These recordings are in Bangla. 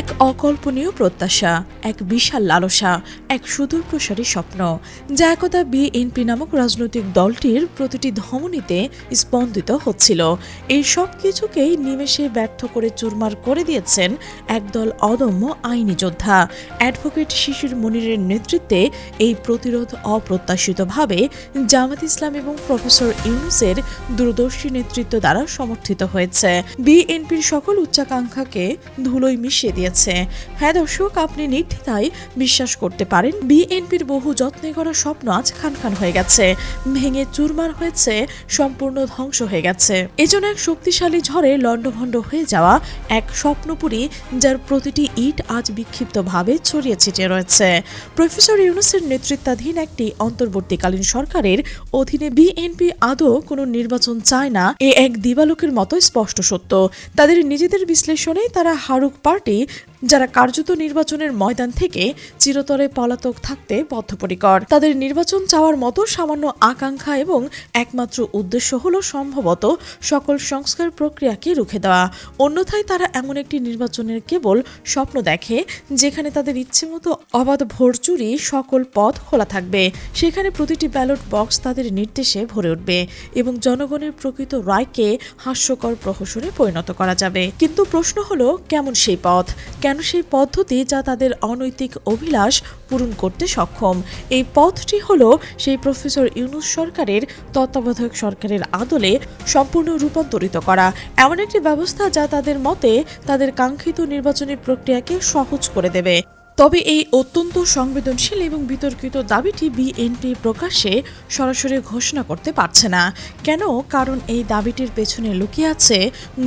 এক অকল্পনীয় প্রত্যাশা, এক বিশাল লালসা, এক সুদূর প্রসারী স্বপ্ন, যা একদা বিএনপি নামক রাজনৈতিক দলটির প্রতিটি ধমনীতে স্পন্দিত হচ্ছিল। এই সব কিছুকেই নিমেষে ব্যর্থ করে চুরমার করে দিয়েছেন একদল অদম্য আইনি যোদ্ধা। অ্যাডভোকেট শিশির মনিরের নেতৃত্বে এই প্রতিরোধ অপ্রত্যাশিতভাবে জামাত ইসলাম এবং প্রফেসর ইউনুসের দূরদর্শী নেতৃত্ব দ্বারা সমর্থিত হয়েছে। বিএনপির সকল উচ্চাকাঙ্ক্ষাকে ধুলোয় মিশিয়ে দিয়েছে হ্যাঁ দর্শক, আপনি নির্দ্বিধায় বিশ্বাস করতে পারেন। বিএনপির বহু যত্নে করা স্বপ্ন আজ খান খান হয়ে গেছে। ভেঙে চুরমার হয়েছে, সম্পূর্ণ ধ্বংস হয়ে গেছে। এজন্য এক শক্তিশালী ঝড়ে লণ্ডভণ্ড হয়ে যাওয়া এক স্বপ্নপুরী, যার প্রতিটি ইট আজ বিক্ষিপ্তভাবে ছড়িয়ে ছিটিয়ে রয়েছে। প্রফেসর ইউনুসের নেতৃত্বাধীন একটি অন্তর্বর্তীকালীন সরকারের অধীনে বিএনপি আদৌ কোনো নির্বাচন চায় না, এ এক দিবালোকের মতো স্পষ্ট সত্য। তাদের নিজেদের বিশ্লেষণে তারা হারুক পার্টি যারা কার্যত নির্বাচনের ময়দান থেকে চিরতরে পলাতক থাকতে বদ্ধপরিকর। তাদের নির্বাচন চাওয়ার মতো সামান্য আকাঙ্ক্ষা এবং একমাত্র উদ্দেশ্য হলো সম্ভবত সকল সংস্কার প্রক্রিয়াকে রুখে দেওয়া। অন্যথায় তারা এমন একটি নির্বাচনের কেবল স্বপ্ন দেখে, যেখানে তাদের ইচ্ছে মতো অবাধ ভোট চুরি সকল পথ খোলা থাকবে। সেখানে প্রতিটি ব্যালট বক্স তাদের নির্দেশে ভরে উঠবে এবং জনগণের প্রকৃত রায়কে হাস্যকর প্রহসনে পরিণত করা যাবে। কিন্তু প্রশ্ন হলো, কেমন সেই পথ? কেন সেই পদ্ধতি যা তাদের অনৈতিক অভিলাষ পূরণ করতে সক্ষম? এই পথটি হল সেই প্রফেসর ইউনুস সরকারের তত্ত্বাবধায়ক সরকারের আদলে সম্পূর্ণ রূপান্তরিত করা। এমন একটি ব্যবস্থা যা তাদের মতে তাদের কাঙ্ক্ষিত নির্বাচনী প্রক্রিয়াকে সহজ করে দেবে। তবে এই অত্যন্ত সংবেদনশীল এবং বিতর্কিত দাবিটি বিএনপি প্রকাশ্যে সরাসরি ঘোষণা করতে পারছে না। কেন? কারণ এই দাবিটির পেছনে লুকিয়ে আছে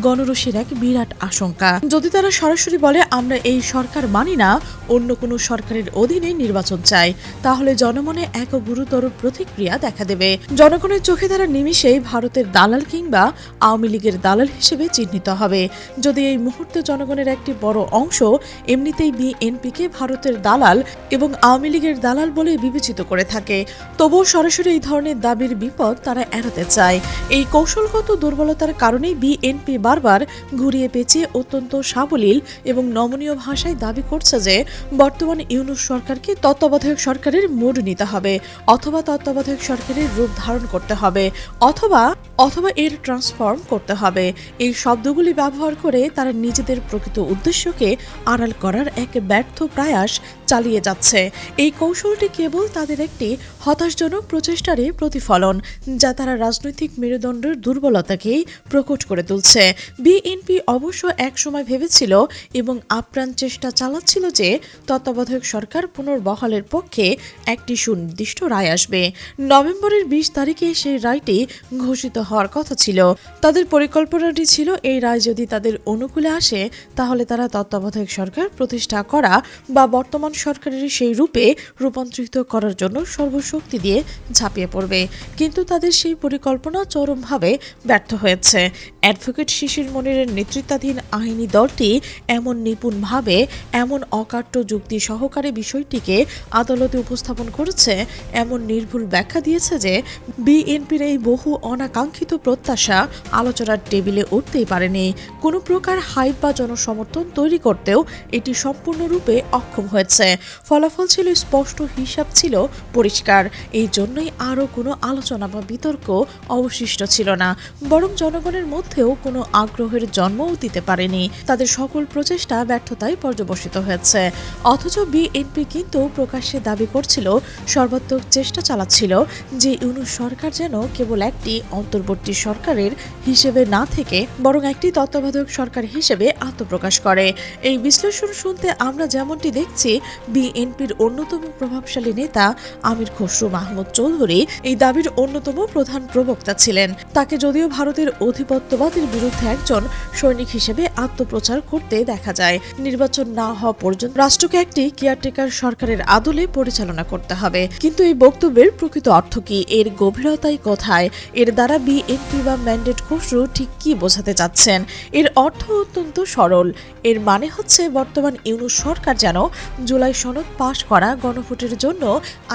গণরসির এক বিরাট আশঙ্কা। যদি তারা সরাসরি বলে, আমরা এই সরকার মানি না, অন্য কোনো সরকারের অধীনে নির্বাচন চাই, তাহলে জনমনে এক গুরুতর প্রতিক্রিয়া দেখা দেবে। জনগণের চোখে তারা নিমিষেই ভারতের দালাল কিংবা আওয়ামী লীগের দালাল হিসেবে চিহ্নিত হবে। যদি এই মুহূর্তে জনগণের একটি বড় অংশ এমনিতেই বিএনপিকে ভারতের দালাল এবং আওয়ামী লীগের দালাল বলে বিবেচিত করে থাকে। তবুও সরাসরি এই ধরনের দাবির বিপদ তারা এড়াতে চায়। এই কৌশলগত দুর্বলতার কারণেই বিএনপি বারবার ঘুরিয়ে পেঁচিয়ে অত্যন্ত সাবলীল এবং নমনীয় ভাষায় দাবি করছে যে, বর্তমান ইউনুস সরকারকে তত্ত্বাবধায়ক সরকারের মোড় নিতে হবে অথবা তত্ত্বাবধায়ক সরকারের রূপ ধারণ করতে হবে অথবা অথবা এর ট্রান্সফর্ম করতে হবে। এই শব্দগুলি ব্যবহার করে তারা নিজেদের প্রকৃত উদ্দেশ্যকে আড়াল করার এক ব্যর্থ প্রয়াস চালিয়ে যাচ্ছে। এই কৌশলটি কেবল তাদের একটি হতাশজনক প্রচেষ্টারই প্রতিফলন, যা তারা রাজনৈতিক মেরুদণ্ডের দুর্বলতাকেই প্রকট করে তুলছে। বিএনপি অবশ্য একসময় ভেবেছিল এবং আপ্রাণ চেষ্টা চালাচ্ছিল যে তত্ত্বাবধায়ক সরকার পুনর্বহালের পক্ষে একটি সুনির্দিষ্ট রায় আসবে। নভেম্বরের বিশ তারিখে সেই রায়টি ঘোষিত হওয়ার কথা ছিল। তাদের পরিকল্পনাটি ছিল, এই রায় যদি তাদের অনুকূলে আসে, তাহলে তারা তত্ত্বাবধায়ক সরকার প্রতিষ্ঠা করা বা বর্তমান সরকারের সেই রূপে রূপান্তরিত করার জন্য সর্বশক্তি দিয়ে ঝাঁপিয়ে পড়বে। কিন্তু তাদের সেই পরিকল্পনা চরমভাবে ব্যর্থ হয়েছে। অ্যাডভোকেট শিশির মনিরের নেতৃত্বাধীন আইনি দলটি এমন নিপুণভাবে, এমন অকাট্য যুক্তি সহকারে বিষয়টিকে আদালতে উপস্থাপন করেছে, এমন নির্ভুল ব্যাখ্যা দিয়েছে যে বিএনপির এই বহু অনাকাঙ্ক্ষিত প্রত্যাশা আলোচনার টেবিলে উঠতেই পারেনি। কোনো প্রকার হাইপ বা জনসমর্থন তৈরি করতেও এটি সম্পূর্ণরূপে অক্ষম হয়েছে। ফলাফল ছিল স্পষ্ট, হিসাব ছিল পরিষ্কার। এই জন্যই আরও কোনো আলোচনা বা বিতর্ক অবশিষ্ট ছিল না। বরং জনগণের মধ্যেও কোনো আগ্রহের জন্মও দিতে পারেনি। তাদের সকল প্রচেষ্টা ব্যর্থতায় পর্যবসিত হয়েছে। অথচ বিএনপি কিন্তু প্রকাশ্যে দাবি করছিল, সর্বাত্মক চেষ্টা চালাচ্ছিল যে ইউনুস সরকার যেন কেবল একটি অন্তর্বর্তী সরকারের হিসেবে না থেকে বরং একটি তত্ত্বাবধায়ক সরকার হিসেবে আত্মপ্রকাশ করে। এই বিশ্লেষণ শুনতে আমরা যেমনটি দেখছি বিএনপির অন্যতম প্রভাবশালী নেতা আমির খসরু মাহমুদ চৌধুরী এই দাবির অন্যতম প্রধান প্রবক্তা ছিলেন। তাকে যদিও ভারতের অধিপত্যবাদের বিরুদ্ধে একজন সৈনিক হিসেবে আত্মপ্রচার করতে দেখা যায়, নির্বাচন না হওয়া পর্যন্ত রাষ্ট্রকে একটি কেয়ারটেকার সরকারের আদলে পরিচালনা করতে হবে। কিন্তু এই বক্তব্যের প্রকৃত অর্থ কি? এর গভীরতাই কোথায় এর দ্বারা বিএনপি বা ম্যান্ডেট খসরু ঠিক কি বোঝাতে চাচ্ছেন? এর অর্থ অত্যন্ত সরল। এর মানে হচ্ছে বর্তমান ইউনুস সরকার যেন জুলাই জুলাই সনদ পাশ করা, গণভোটের জন্য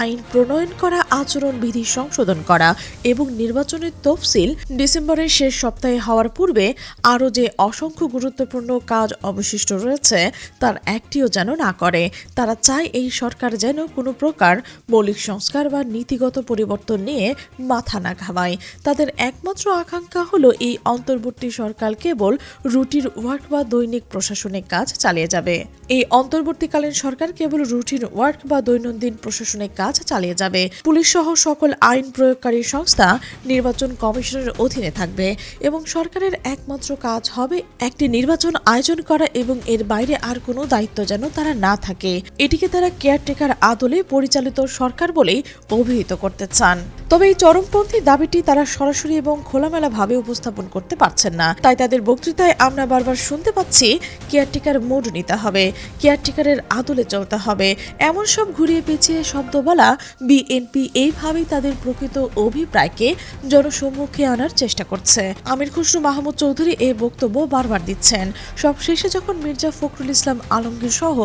আইন প্রণয়ন করা আচরণ বিধি সংশোধন করা এবং নির্বাচনের তফসিল ডিসেম্বরের শেষ সপ্তাহে হওয়ার পূর্বে আরও যে অসংখ্য গুরুত্বপূর্ণ কাজ অবশিষ্ট রয়েছে তার একটিও যেন না করে। তারা চায় এই সরকার যেন কোনো প্রকার মৌলিক সংস্কার বা নীতিগত পরিবর্তন নিয়ে মাথা না ঘামায়। তাদের একমাত্র আকাঙ্ক্ষা হলো এই অন্তর্বর্তী সরকার কেবল রুটির ওয়ার্ক বা দৈনিক প্রশাসনিক কাজ চালিয়ে যাবে। এই অন্তর্বর্তীকালীন সরকার কেবল রুটিন, ওয়ার্ক বা দৈনন্দিন প্রশাসনিক কাজ চালিয়ে যাবে। পুলিশ সহ সকল আইন প্রয়োগকারী সংস্থা নির্বাচন কমিশনের অধীনে থাকবে এবং সরকারের একমাত্র কাজ হবে একটি নির্বাচন আয়োজন করা এবং এর বাইরে আর কোনো দায়িত্ব যেন তারা না থাকে। এটিকে তারা কেয়ারটেকার আদলে পরিচালিত সরকার বলেই অভিহিত করতে চান। তবে এই চরমপন্থী দাবিটি তারা সরাসরি এবং খোলামেলাভাবে উপস্থাপন করতে পারছেন না। তাই তাদের বক্তৃতায় আমরা বারবার শুনতে পাচ্ছি, কেয়ারটেকার মোড নিতে হবে। কেয়ারটেকারের আদলে চলতে হবে। এমন সব ঘুরিয়ে পেঁচিয়ে শব্দ বলা বিএনপি এইভাবেই তাদের প্রকৃত অভিপ্রায়কে জনসম্মুখে আনার চেষ্টা করছে। আমির খুসরু, মাহমুদ চৌধুরী এই বক্তব্য বারবার দিচ্ছেন। সব শেষে যখন মির্জা ফখরুল ইসলাম আলমগীর সহ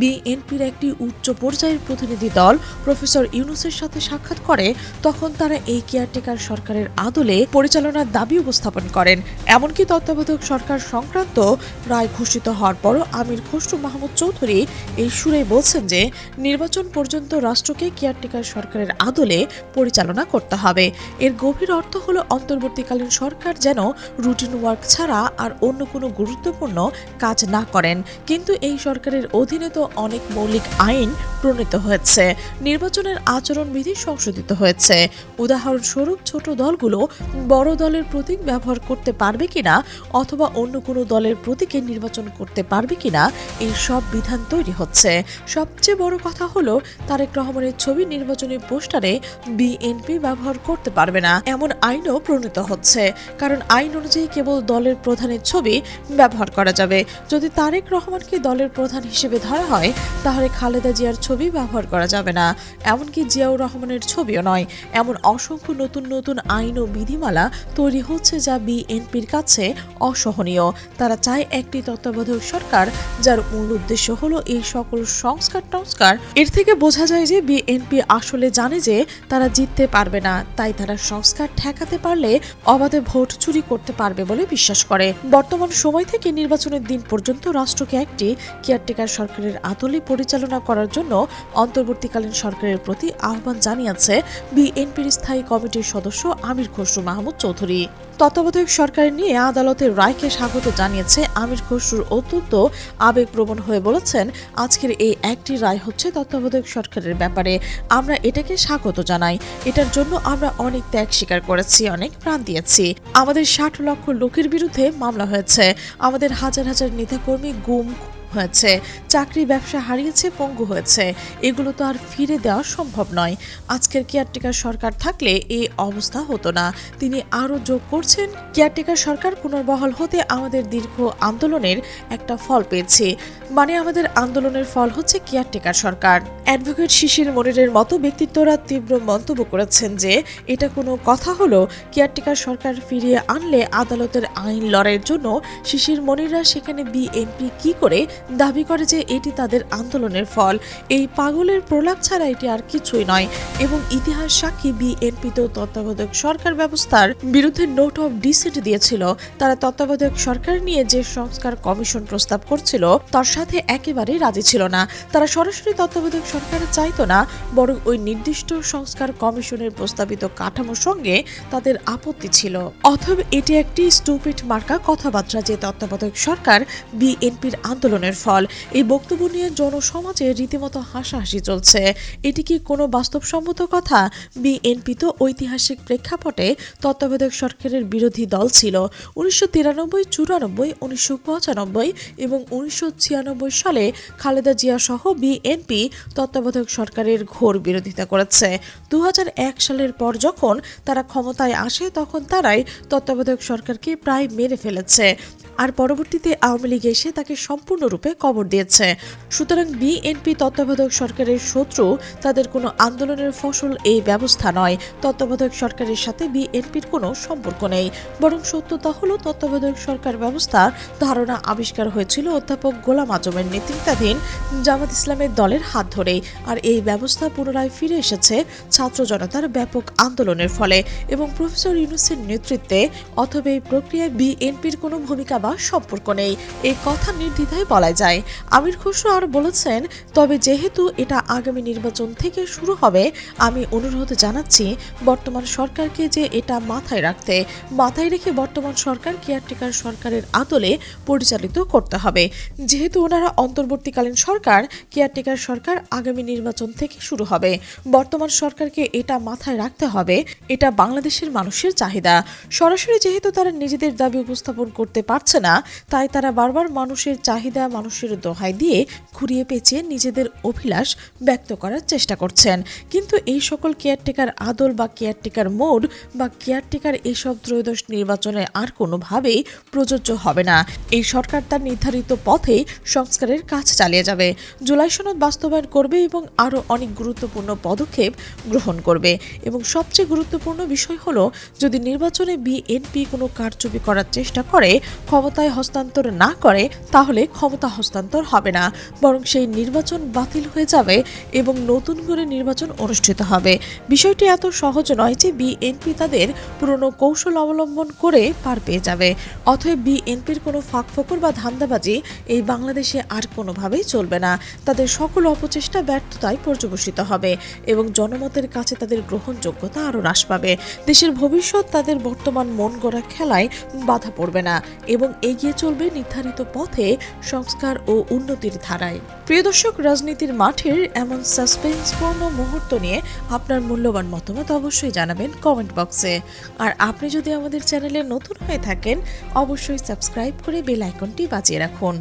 বিএনপির একটি উচ্চ পর্যায়ের প্রতিনিধি দল প্রফেসর ইউনুসের সাথে সাক্ষাৎ করে, তখন তারা এই কেয়ারটেকার সরকারের আদলে পরিচালনার দাবি উপস্থাপন করেন। এমনকি তত্ত্বাবধায়ক সরকার সংক্রান্ত রায় ঘোষিত হওয়ার পরও আমির খসরু, মাহমুদ চৌধুরী এই সুরে বলছেন যে নির্বাচন পর্যন্ত রাষ্ট্রকে কেয়ারটেকার সরকারের আদলে পরিচালনা করতে হবে। এর গভীর অর্থ হলো অন্তর্বর্তীকালীন সরকার যেন রুটিন ওয়ার্ক ছাড়া আর অন্য কোনো গুরুত্বপূর্ণ কাজ না করেন। কিন্তু এই সরকারের অধীনে তো অনেক মৌলিক আইন প্রণীত হয়েছে। নির্বাচনের আচরণবিধি সংশোধিত হয়েছে। উদাহরণস্বরূপ ছোট দলগুলো বড় দলের প্রতীক ব্যবহার করতে পারবে কিনা অথবা অন্য কোনো দলের প্রতীকে নির্বাচন করতে পারবে কিনা, এই সব বিধান তৈরি হচ্ছে। সবচেয়ে বড় কথা হলো, তারেক রহমানের ছবি নির্বাচনী পোস্টারে বিএনপি ব্যবহার করতে পারবে না। এমন আইনও প্রণীত হচ্ছে। কারণ আইন অনুযায়ী কেবল দলের প্রধানের ছবি ব্যবহার করা যাবে। যদি তারেক রহমানকে দলের প্রধান হিসেবে ধরা হয়, তাহলে খালেদা জিয়ার ছবি ব্যবহার করা যাবে না। এমনকি জিয়াউর রহমানের ছবিও নয়। এমন অসংখ্য নতুন নতুন আইন ও বিধিমালা তৈরি হচ্ছে যা বিএনপির কাছে অসহনীয়। তারা চায় একটি তত্ত্বাবধায়ক সরকার, যার মূল উদ্দেশ্য হলো এই সকল সংস্কার টংস্কার, এর থেকে বোঝা যায় যে বিএনপি আসলে জানে যে তারা জিততে পারবে না, তাই তারা সংস্কার ঠেকাতে পারলে অবাধে ভোট চুরি করতে পারবে বলে বিশ্বাস করে। বর্তমান সময় থেকে নির্বাচনের দিন পর্যন্ত রাষ্ট্রকে একটি কেয়ারটেকার সরকারের আদলে পরিচালনা করার জন্য অন্তর্বর্তীকালীন সরকারের প্রতি আহ্বান জানিয়েছে বিএনপির স্থায়ী কমিটির সদস্য আমির খসরু মাহমুদ চৌধুরী। তত্ত্বাবধায়ক সরকার নিয়ে আদালতের রায়কে স্বাগত জানিয়েছে আমির খসরুর অত্যন্ত আবেগপ্রবণ হয়ে বলেছেন, আজকের এই একটি রায় হচ্ছে তত্ত্বাবধায়ক সরকারের ব্যাপারে। আমরা এটাকে স্বাগত জানাই। এটার জন্য আমরা অনেক ত্যাগ স্বীকার করেছি, অনেক প্রাণ দিয়েছি। আমাদের ষাট লক্ষ লোকের বিরুদ্ধে মামলা হয়েছে। আমাদের হাজার হাজার নেতাকর্মী গুম হয়েছে। চাকরি ব্যবসা হারিয়েছে, পঙ্গু হয়েছে। এগুলো তো আর ফিরে দেওয়া সম্ভব নয়। আজকের কেয়ারটেকার সরকার থাকলে এই অবস্থা হতো না। তিনি আরও যোগ করছেন, কেয়ারটেকার সরকার পুনর্বহাল হতে আমাদের দীর্ঘ আন্দোলনের একটা ফল পেয়েছে। মানে আমাদের আন্দোলনের ফল হচ্ছে কেয়ারটেকার সরকার। অ্যাডভোকেট শিশির মনিরের মতো ব্যক্তিত্বরা তীব্র মন্তব্য করেছেন যে, এটা কোনো কথা হলো কেয়ারটেকার সরকার ফিরিয়ে আনলে আদালতের আইন লড়াইয়ের জন্য শিশির মনিররা সেখানে বিএনপি কি করে দাবি করে যে এটি তাদের আন্দোলনের ফল। এই পাগলের প্রলাপ ছাড়া এটি আর কিছুই নয়। এবং ইতিহাস সাক্ষী বিএনপি তো তত্ত্বাবধায়ক সরকার ব্যবস্থার বিরুদ্ধে নোট অফ ডিসেন্ট দিয়েছিল। তারা তত্ত্বাবধায়ক সরকার নিয়ে যে সংস্কার কমিশন প্রস্তাব করছিল, তার সাথে একেবারেই রাজি ছিল না। তারা সরাসরি তত্ত্বাবধায়ক সরকার চাইতো না, বরং ওই নির্দিষ্ট সংস্কার কমিশনের প্রস্তাবিত কাঠামোর সঙ্গে তাদের আপত্তি ছিল। অথবা এটি একটি স্টুপিড মার্কা কথাবার্তা যে তত্ত্বাবধায়ক সরকার বিএনপির আন্দোলনের ফল। এই বক্তব্য নিয়ে জনসমাজে রীতিমতো হাসাহাসি চলছে। এটি কি কোনো বাস্তবসম্মত কথা? বিএনপি তো ঐতিহাসিক প্রেক্ষাপটে তত্ত্বাবধায়ক সরকারের বিরোধী দল ছিল। উনিশশো তিরানব্বই, চুরানব্বই, উনিশশো পঁচানব্বই এবং উনিশশো ছিয়ানব্বই সালে খালেদা জিয়া সহ বিএনপি তত্ত্বাবধায়ক সরকারের ঘোর বিরোধিতা করেছে। দুহাজার এক সালের পর যখন তারা ক্ষমতায় আসে, তখন তারাই তত্ত্বাবধায়ক সরকারকে প্রায় মেরে ফেলেছে। আর পরবর্তীতে আওয়ামী লীগ এসে তাকে সম্পূর্ণরূপে কবর দিয়েছে। সুতরাং বিএনপি তত্ত্বাবধায়ক সরকারের শত্রু, তাদের কোনো আন্দোলনের ফসল এই ব্যবস্থা নয়। তত্ত্বাবধায়ক সরকারের সাথে বিএনপির কোনো সম্পর্ক নেই। বরং সত্যতা হলো, তত্ত্বাবধায়ক সরকার ব্যবস্থার ধারণা আবিষ্কার হয়েছিল অধ্যাপক গোলাম আজমের নেতৃত্বাধীন জামাত ইসলামের দলের হাত ধরেই। আর এই ব্যবস্থা পুনরায় ফিরে এসেছে ছাত্র জনতার ব্যাপক আন্দোলনের ফলে। এবং প্রফেসর ইউনুসের নেতৃত্বে অথবা এই প্রক্রিয়ায় বিএনপির কোনো ভূমিকা বা সম্পর্ক নেই। এই কথা নির্দ্বিধায় বলা যায়। আমির খসরু আর বলেছেন, তবে যেহেতু এটা আগামী নির্বাচন থেকে শুরু হবে, আমি অনুরোধ জানাচ্ছি বর্তমান সরকারকে যে এটা মাথায় রাখতে। মাথায় রেখে বর্তমান সরকার কেয়ারটেকার সরকারের আদলে পরিচালিত করতে হবে। যেহেতু ওনারা অন্তর্বর্তীকালীন সরকার, কেয়ারটেকার সরকার আগামী নির্বাচন থেকে শুরু হবে। বর্তমান সরকারকে এটা মাথায় রাখতে হবে, এটা বাংলাদেশের মানুষের চাহিদা। সরাসরি যেহেতু তারা নিজেদের দাবি উপস্থাপন করতে পারছে না, তাই তারা বারবার মানুষের চাহিদা, মানুষের দোহাই দিয়ে ঘুরিয়ে পেঁচিয়ে নিজেদের অভিলাষ ব্যক্ত করার চেষ্টা করছেন। কিন্তু এই সকল কেয়ারটেকার আদল বা কেয়ারটেকার মোড বা কেয়ারটেকার এসব ত্রয়োদশ নির্বাচনে আর কোনোভাবেই প্রযোজ্য হবে না। এই সরকার তার নির্ধারিত পথে সংস্কারের কাজ চালিয়ে যাবে। জুলাই সনদ বাস্তবায়ন করবে এবং আরও অনেক গুরুত্বপূর্ণ পদক্ষেপ গ্রহণ করবে। এবং সবচেয়ে গুরুত্বপূর্ণ বিষয় হলো, যদি নির্বাচনে বিএনপি কোনো কারচুপি করার চেষ্টা করে ক্ষমতায় হস্তান্তর না করে, তাহলে ক্ষমতা হস্তান্তর হবে না। বরং সেই নির্বাচন বাতিল হয়ে যাবে এবং নতুন করে নির্বাচন অনুষ্ঠিত হবে। বিষয়টি এত সহজ নয় যে বিএনপি তাদের পুরনো কৌশল অবলম্বন করে পার পেয়ে যাবে। অথবা বিএনপির কোনো ফাঁকফোকর বা ধান্দাবাজি এই বাংলাদেশে আর কোনোভাবেই চলবে না। তাদের সকল অপচেষ্টা ব্যর্থতায় পর্যবসিত হবে এবং জনমতের কাছে তাদের গ্রহণযোগ্যতা আরও হ্রাস পাবে। দেশের ভবিষ্যৎ তাদের বর্তমান মন গড়া খেলায় বাধা পড়বে না এবং এগিয়ে চলবে নির্ধারিত পথে সংস্কার ও উন্নতির ধারায়। প্রিয় দর্শক, রাজনীতির মাঠের এমন সাসপেন্সপূর্ণ মুহূর্ত নিয়ে আপনার মূল্যবান মতামত অবশ্যই জানাবেন কমেন্ট বক্সে আর আপনি যদি আমাদের চ্যানেলে নতুন হয়ে থাকেন, অবশ্যই সাবস্ক্রাইব করে বেল আইকনটি বাজিয়ে রাখুন।